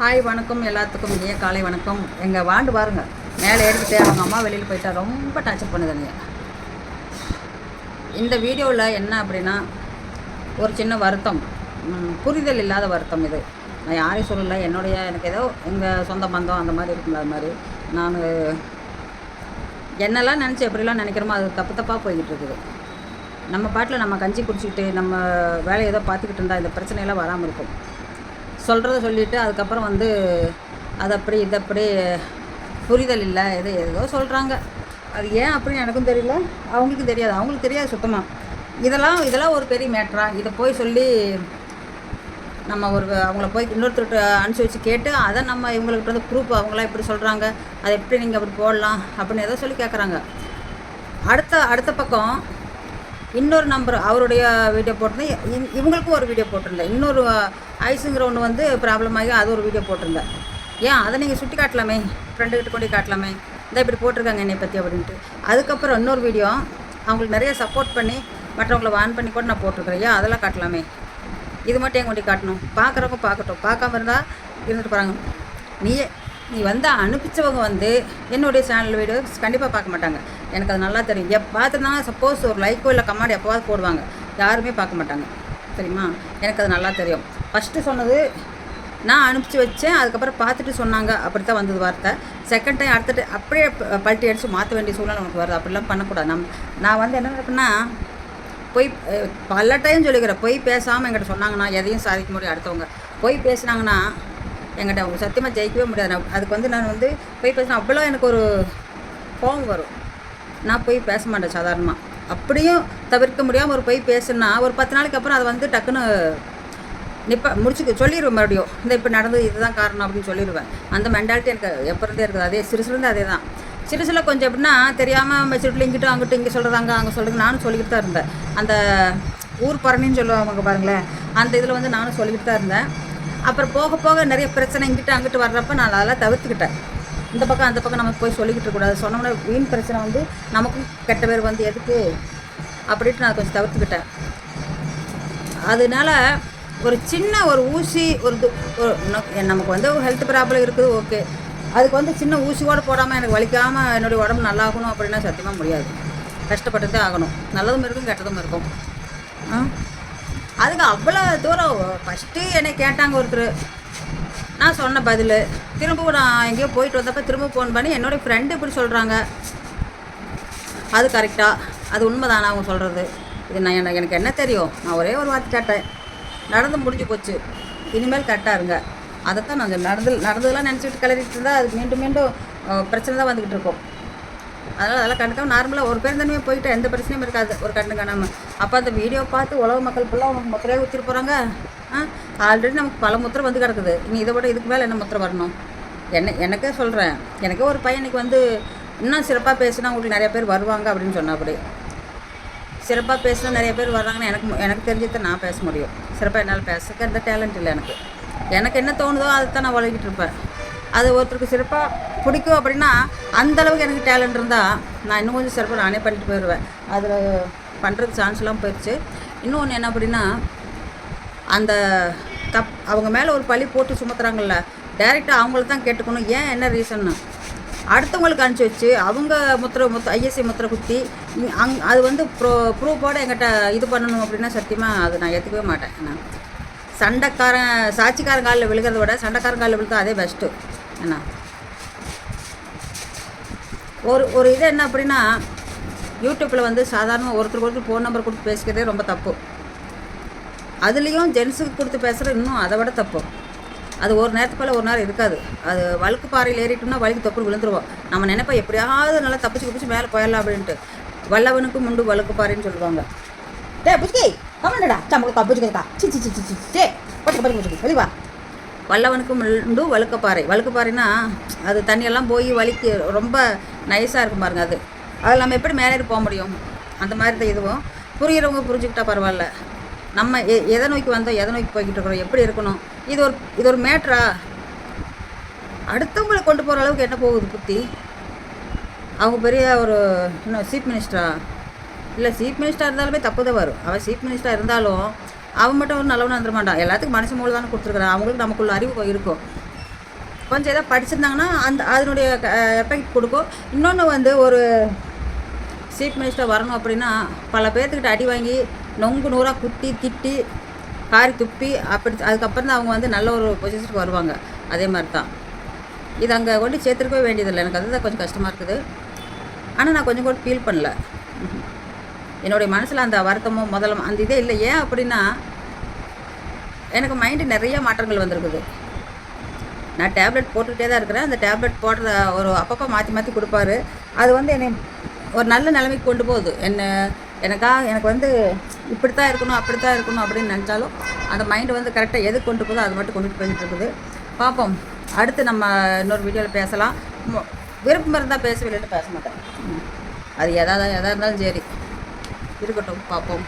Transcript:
Hi வணக்கம். எல்லாத்துக்கும் இனிய காலை வணக்கம். எங்கள் வாண்டு பாருங்க. மேலே ஏறிக்கிட்டு அவங்க அம்மா வெளியில் போயிட்டா ரொம்ப டார்ச்சர் பண்ணுதுங்க இந்த வீடியோவில் என்ன அப்படின்னா ஒரு சின்ன வருத்தம். புரிதல் இல்லாத வருத்தம் இது. நான் யாரையும் சொல்லலை. என்னுடைய எனக்கு ஏதோ எங்கள் சொந்த பந்தம் அந்த மாதிரி இருக்குங்களா அது மாதிரி. நான் என்னெல்லாம் நினச்சி எப்படிலாம் நினைக்கிறோமோ அது தப்பு தப்பாக போய்கிட்டு இருக்குது. நம்ம பாட்டில் நம்ம கஞ்சி குடிச்சிக்கிட்டு நம்ம வேலையை ஏதோ பார்த்துக்கிட்டு இருந்தால் இந்த பிரச்சனையெல்லாம் வராமல் இருக்கும். சொல்கிறத சொல்லிவிட்டு அதுக்கப்புறம் வந்து அது அப்படி இது அப்படி புரிதல் இல்லை எது ஏதோ சொல்கிறாங்க அது ஏன் அப்படின்னு எனக்கும் தெரியல. அவங்களுக்கும் தெரியாது. அவங்களுக்கு தெரியாது சுத்தமாக இதெல்லாம் இதெல்லாம் ஒரு பெரிய மேட்ரா இதை போய் சொல்லி நம்ம ஒரு அவங்கள போய் இன்னொருத்தர்கிட்ட அனுப்பிச்சி வச்சு கேட்டு அதை நம்ம இவங்கள்கிட்ட வந்து ப்ரூஃப் அவங்களாம் இப்படி சொல்கிறாங்க அதை எப்படி நீங்கள் அப்படி போடலாம் அப்படின்னு ஏதோ சொல்லி கேட்குறாங்க அடுத்த அடுத்த பக்கம் இன்னொரு நம்பர் அவருடைய வீடியோ போட்டிருந்தேன். இ- இவங்களுக்கும் ஒரு வீடியோ போட்டிருந்தேன். இன்னொரு ஐஸுங்கிற ஒன்று வந்து ப்ராப்ளம் ஆகி அது ஒரு வீடியோ போட்டிருந்தேன். ஏன்? அதை நீங்கள் சுட்டி காட்டலாமே? ஃப்ரெண்டுக்கிட்ட கொண்டு காட்டலாமே? இந்த இப்படி போட்டிருக்காங்க என்னை பற்றி அப்படின்ட்டு. அதுக்கப்புறம் இன்னொரு வீடியோ அவங்களுக்கு நிறைய சப்போர்ட் பண்ணி மற்றவங்கள வான் பண்ணி கூட நான் போட்டிருக்கிறேன். ஏன்? அதெல்லாம் காட்டலாமே? இது மட்டும் என் கொண்டு காட்டணும். பார்க்குறவங்க பார்க்கட்டும். பார்க்காம இருந்தால் இருந்துட்டு போகிறாங்க நீயே நீ வந்து அனுப்பிச்சவங்க வந்து என்னுடைய சேனல் வீடியோ கண்டிப்பாக பார்க்க மாட்டாங்க. எனக்கு அது நல்லா தெரியும். எப்போ பார்த்துருந்தாங்க சப்போஸ் ஒரு லைக்கோ இல்லை கமெண்ட் எப்போவாது போடுவாங்க. யாருமே பார்க்க மாட்டாங்க. தெரியுமா? எனக்கு அது நல்லா தெரியும். ஃபஸ்ட்டு சொன்னது நான் அனுப்பிச்சி வச்சேன். அதுக்கப்புறம் பார்த்துட்டு சொன்னாங்க. அப்படி தான் வந்தது வார்த்தை. செகண்ட் டைம் அடுத்த அப்படியே பல்ட்டி அடித்து மாற்ற வேண்டிய சூழ்நிலை நமக்கு வருது. அப்படிலாம் பண்ணக்கூடாது. நம் நான் வந்து என்ன நினைப்பேன்னா போய் பல டைம் சொல்லிக்கிறேன். போய் பேசாமல் எங்கிட்ட சொன்னாங்கன்னா எதையும் சாதிக்க முடியும் அடுத்தவங்க. போய் பேசுனாங்கன்னா எங்கிட்ட அவங்க சத்தியமாக ஜெயிக்கவே முடியாது. அதுக்கு வந்து நான் வந்து போய் பேசினா அவ்வளோ எனக்கு ஒரு கோபம் வரும். நான் போய் பேச மாட்டேன் சாதாரணமாக அப்படியும் தவிர்க்க முடியாமல் ஒரு போய் பேசுனா ஒரு பத்து நாளைக்கு அப்புறம் அதை வந்து டக்குன்னு நிப்ப முடிச்சுக்க சொல்லிடுவேன் மறுபடியும். இந்த இப்போ நடந்தது இதுதான் காரணம் அப்படின்னு சொல்லிடுவேன் அந்த மென்டாலிட்டி எனக்கு எப்போ இருக்குது. அதே சிறுசுலேருந்து அதே தான் சிறுசில் கொஞ்சம் எப்படின்னா தெரியாமல் மெச்சூரிட்டில் இங்கிட்டும் அங்கிட்டும் இங்கே சொல்கிறாங்க அங்கே சொல்கிறது நானும் சொல்லிக்கிட்டு தான் இருந்தேன். அந்த ஊர் பரணின்னு சொல்லுவாங்க பாருங்களேன் அந்த இதில் வந்து நானும் சொல்லிக்கிட்டு தான் இருந்தேன். அப்புறம் போக போக நிறைய பிரச்சனை இங்கிட்டு அங்கிட்டு வர்றப்ப நான் அதெல்லாம் தவிர்த்துக்கிட்டேன். இந்த பக்கம் அந்த பக்கம் நம்ம போய் சொல்லிக்கிட்டு இருக்கக்கூடாது. சொன்னோம்னா வீண் பிரச்சனை வந்து நமக்கும் கெட்ட பேர் வந்து எதுக்கு? அப்படின்ட்டு நான் கொஞ்சம் தவிர்த்துக்கிட்டேன். அதனால ஒரு சின்ன ஒரு ஊசி ஒரு நமக்கு வந்து ஹெல்த் ப்ராப்ளம் இருக்குது ஓகே அதுக்கு வந்து சின்ன ஊசி கூட போடாமல் எனக்கு வலிக்காமல் என்னுடைய உடம்பு நல்லாகணும் அப்படின்னா சத்தியமாக முடியாது. கஷ்டப்பட்டு தான் ஆகணும். நல்லதும் இருக்கும் கெட்டதும் இருக்கும். அதுக்கு அவ்வளோ தூரம் ஃபஸ்ட்டு என்னை கேட்டாங்க ஒருத்தர். நான் சொன்ன பதில். திரும்பவும் நான் எங்கேயோ போயிட்டு வந்தப்போ திரும்ப ஃபோன் பண்ணி என்னோடய ஃப்ரெண்டு இப்படி சொல்கிறாங்க அது கரெக்டாக அது உண்மைதானா அவங்க சொல்கிறது இது நான் எனக்கு எனக்கு என்ன தெரியும்? நான் ஒரே ஒரு வார்த்தை கேட்டேன். நடந்து முடிஞ்சு போச்சு. இனிமேல் கரெக்டாக இருங்க. அதைத்தான் நான் நடந்து நடந்ததெல்லாம் நினச்சிட்டு கிளறிட்டு இருந்தால் அது மீண்டும் மீண்டும் பிரச்சனை தான் வந்துக்கிட்டு இருக்கும். அதனால் அதெல்லாம் கண்டுக்காம நார்மலாக ஒரு பேர் தனியாக போயிட்டு எந்த பிரச்சனையும் இருக்காது. ஒரு கண்ணு காணாமல் அப்போ அந்த வீடியோ பார்த்து உலக மக்கள் ஃபுல்லாக உனக்கு முத்திரையே ஊற்றிட்டு போகிறாங்க ஆ? ஆல்ரெடி நமக்கு பல முத்திரை வந்து கிடக்குது. இனி இதை விட இதுக்கு மேலே என்ன முத்திரை வரணும்? என்ன எனக்கே சொல்கிறேன் எனக்கே ஒரு பையனுக்கு வந்து இன்னும் சிறப்பாக பேசினா உங்களுக்கு நிறைய பேர் வருவாங்க அப்படின்னு சொன்னபடி சிறப்பாக பேசினா நிறைய பேர் வர்றாங்கன்னு எனக்கு எனக்கு தெரிஞ்சதை நான் பேச முடியும். சிறப்பாக என்னால் பேசுறதுக்கு அந்த டேலண்ட் இல்லை எனக்கு. எனக்கு என்ன தோணுதோ அதை தான் நான் வளர்க்கிட்டு இருப்பேன். அது ஒருத்தருக்கு சிறப்பாக பிடிக்கும் அப்படின்னா அந்த அளவுக்கு எனக்கு டேலண்ட் இருந்தால் நான் இன்னும் கொஞ்சம் சிறப்பாக நானே பண்ணிட்டு போயிடுவேன் அதில் பண்ணுறதுக்கு சான்ஸ்லாம் போயிடுச்சு இன்னொன்று என்ன அப்படின்னா அந்த தப் அவங்க மேலே ஒரு பழி போட்டு சுமத்துறாங்கல்ல டேரெக்டாக அவங்கள தான் கேட்டுக்கணும். ஏன் என்ன ரீசன்னு அடுத்தவங்களுக்கு அனுப்பிச்சி வச்சு அவங்க முத்திரை முத்த ஐஎஸ்ஐ முத்திரை குத்தி அங் அது வந்து ப்ரோ ப்ரூஃபோடு எங்கிட்ட இது பண்ணணும் அப்படின்னா சத்தியமாக அது நான் ஏற்றுக்கவே மாட்டேன். நான் சண்டைக்காரன் சாட்சிக்காரன் காலில் விழுகிறத விட சண்டைக்காரன் காலில் விழுத்தா அதே பெஸ்ட்டு என்ன? ஒரு ஒரு இது என்ன அப்படின்னா யூடியூப்பில் வந்து சாதாரண ஒருத்தருக்கு ஒருத்தர் ஃபோன் நம்பர் கொடுத்து பேசிக்கிறதே ரொம்ப தப்பு. அதுலேயும் ஜென்ஸுக்கு கொடுத்து பேசுகிறது இன்னும் அதை விட தப்பு. அது ஒரு நேரத்துக்கு மேலே ஒரு நேரம் இருக்காது. அது வழுக்கு பாறையில் ஏறிட்டோம்னா வழுக்கு தப்பு விழுந்துருவோம். நம்ம நினைப்போம் எப்படியாவது நல்லா தப்பிச்சு குப்பிச்சு மேலே போயிடலாம் அப்படின்ட்டு. வல்லவனுக்கு முண்டு வழுக்கு பாறைன்னு சொல்லுவாங்க. டே. புஷ்கி கமண்டடா சம்பளம் கப்புச்சுக்கா சி சி சி சி சி டே பட்டு பட்டு வெளிவா வல்லவனுக்கும் உண்டு வழுக்கப்பாறை. வழுக்கப்பாறைனா அது தண்ணியெல்லாம் போய் வலிக்கு ரொம்ப நைஸாக இருக்கும் பாருங்க அது. அதில் நம்ம எப்படி மேலே போக முடியும்? அந்த மாதிரி தான் இதுவும். புரிகிறவங்க புரிஞ்சுக்கிட்டா பரவாயில்ல. நம்ம எ எதை நோக்கி வந்தோம் எதை நோக்கி போய்கிட்டு இருக்கிறோம் எப்படி இருக்கணும்? இது ஒரு இது ஒரு மேட்ரா அடுத்தவங்களை கொண்டு போகிற அளவுக்கு என்ன போகுது புத்தி? அவங்க பெரிய ஒரு இன்னும் சீஃப் மினிஸ்டரா இல்லை சீஃப் மினிஸ்டராக இருந்தாலுமே தப்பு தான் வரும். அவன் சீஃப் மினிஸ்டராக இருந்தாலும் அவன் மட்டும் ஒரு நல்லவனாக இருந்துட மாட்டான். எல்லாத்துக்கும் மனுஷன் மூலம் தானே கொடுத்துருக்குறான். அவங்களுக்கு நமக்குள்ள அறிவு இருக்கும் கொஞ்சம் எதாவது படிச்சிருந்தாங்கன்னா அந்த அதனுடைய எஃபெக்ட் கொடுக்கும். இன்னொன்று வந்து ஒரு சீஃப் மினிஸ்டர் வரணும் அப்படின்னா பல பேர்த்துக்கிட்ட அடி வாங்கி நொங்கு நூறாக குத்தி திட்டி காரி துப்பி அப்படி அதுக்கப்புறம் தான் அவங்க வந்து நல்ல ஒரு பொசிஷனுக்கு வருவாங்க. அதே மாதிரி தான். இது அங்கே கொண்டு சேர்த்துருக்கவே வேண்டியதில்லை. எனக்கு அதுதான் கொஞ்சம் கஷ்டமாக இருக்குது. ஆனால் நான் கொஞ்சம் கூட ஃபீல் பண்ணல. என்னுடைய மனசில் அந்த வருத்தமும் முதலும் அந்த இதே இல்லை. ஏன் அப்படின்னா எனக்கு மைண்டு நிறைய மாற்றங்கள் வந்திருக்குது. நான் டேப்லெட் போட்டுக்கிட்டே தான் இருக்கிறேன். அந்த டேப்லெட் போடுற ஒரு அப்பப்போ மாற்றி மாற்றி கொடுப்பாரு. அது வந்து என்னை ஒரு நல்ல நிலைமைக்கு கொண்டு போகுது. என்ன எனக்காக எனக்கு வந்து இப்படி தான் இருக்கணும் அப்படி தான் இருக்கணும் அப்படின்னு நினச்சாலும் அந்த மைண்டு வந்து கரெக்டாக எது கொண்டு போதோ அது மட்டும் கொண்டுட்டு போயிட்டு இருக்குது. பார்ப்போம். அடுத்து நம்ம இன்னொரு வீடியோவில் பேசலாம். விருப்பம் இருந்தால் பேசவில்லைன்னு பேச மாட்டேன். அது எதாவது எதாக இருந்தாலும் சரி. இருக்கட்டும் பார்ப்போம்.